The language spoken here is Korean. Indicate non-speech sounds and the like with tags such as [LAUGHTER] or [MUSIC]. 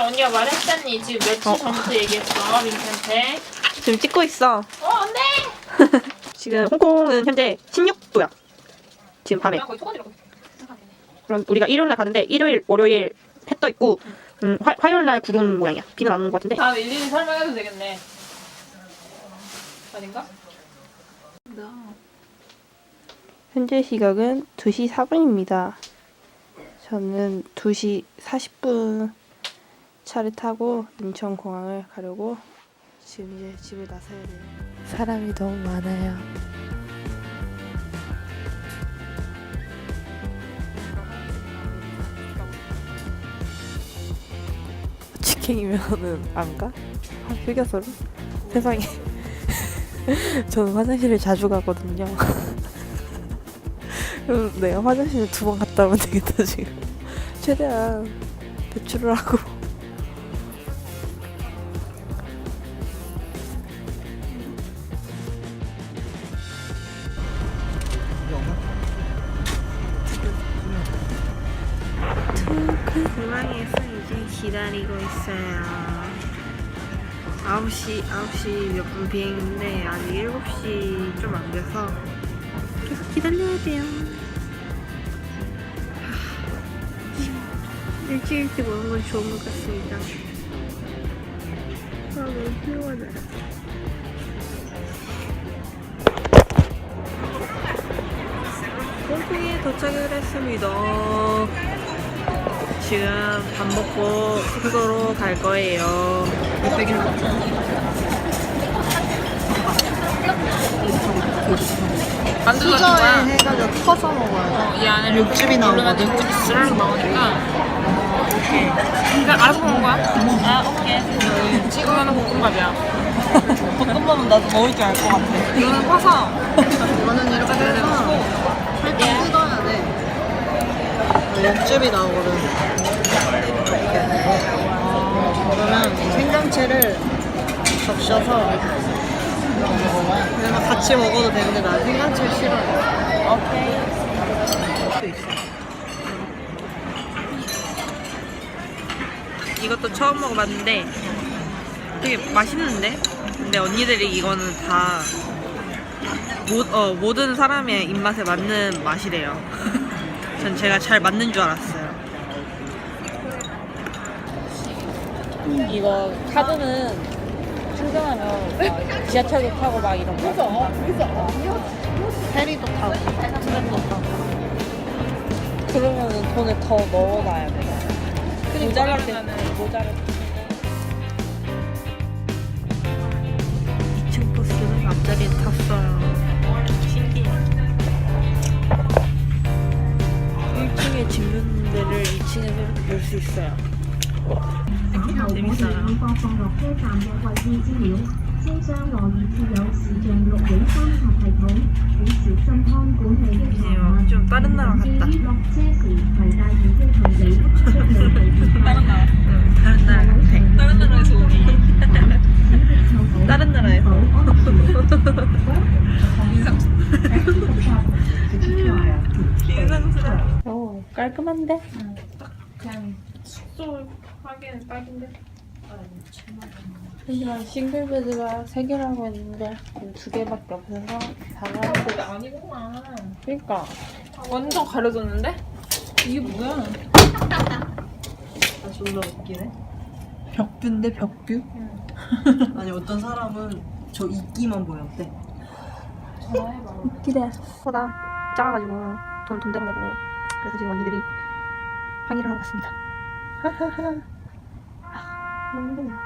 언니가 말했잖니 지금 며칠 어. 전부터 얘기했어 민캐한테 지금 찍고 있어. 어 안돼 [LAUGHS] 지금 홍콩은 현재 16도야. 지금 밤에. 나 거의 토건이라고 그럼 우리가 일요일 날 가는데 일요일, 월요일 해 떠 있고 음, 화, 화요일 날 구름 모양이야. 비는 안 오는 것 같은데. 다음 일일이 설명해도 되겠네 아닌가? 현재 시각은 2시 4분입니다. 저는 2시 40분 차를 타고 인천공항을 가려고 지금 이제 집을 나서야 돼요. 사람이 너무 많아요. 직행이면은 안 가? 아, 휴게소를? 세상에. [LAUGHS] 저는 화장실을 자주 가거든요. [LAUGHS] 그럼 내가 화장실을 두 번 갔다 오면 되겠다 지금. [LAUGHS] 최대한 배출을 하고. 투크 공항에서 이제 기다리고 있어요 9시, 9시 몇 분 비행인데 아직 7시 좀 안 돼서 계속 기다려야 돼요. 하, 일찍 일찍 오는 건 좋은 것 같습니다. 아, 너무 피곤하네. 홍콩에 도착을 했습니다. 지금 밥 먹고 숙소로 갈 거예요. 만들어 수저에 해가지고 터서 먹어야 돼. 이 안에 육즙이 나오거든. 육즙이 스르륵 나오니까 오케이 그러니까 알아서 먹는 거야? 아 오케이 찍으면 볶음밥이야 볶음밥은 나도 먹을 줄 알 것 같아. 이거는 파서 이거는 이렇게 해서 살짝 뜯어야 돼. 육즙이 나오거든. 이렇게. 그러면 이 생강채를 적셔서 그냥 같이 먹어도 되는데 난 생강채 싫어해. 오케이. 이것도 처음 먹어봤는데 되게 맛있는데? 근데 언니들이 이거는 다 모, 어, 모든 사람의 입맛에 맞는 맛이래요. [LAUGHS] 전 제가 잘 맞는 줄 알았어요. 이거 카드는 충전하면 막 지하철도 타고 막 이런 거 페리도 타고, 트램도 타고. 그러면 돈을 더 넣어놔야 돼 모자랄 때 모자랄 때 2층 버스는 앞자리에 탔어요. 신기해. 1층에 집는 데를 2층에서 이렇게 볼수 있어요. 재밌네요. 좀 다른 나라 같다. 다른 나라. 응, 다른 나라 같아. 다른 나라에서 오니. 다른 나라에서. 인상수. 인상수라. 오, 깔끔한데? 응, 딱 그냥. 숙소 하기에는 딱인데 하지만 싱글베드가 3개라고 했는데 두 개밖에 없어서 다 근데 가는데 아니구나 그러니까 완전 가려졌는데? 이게 뭐야? 아, 존나 웃기네. 벽뷰인데 벽뷰? 아니, 어떤 사람은 저 이끼만 보였대. 전화해봐 기대 보다 작아가지고 돈돈 대로 내고 그래서 지금 언니들이 항의를 하고 있습니다 하하하 아, 너무 힘드네요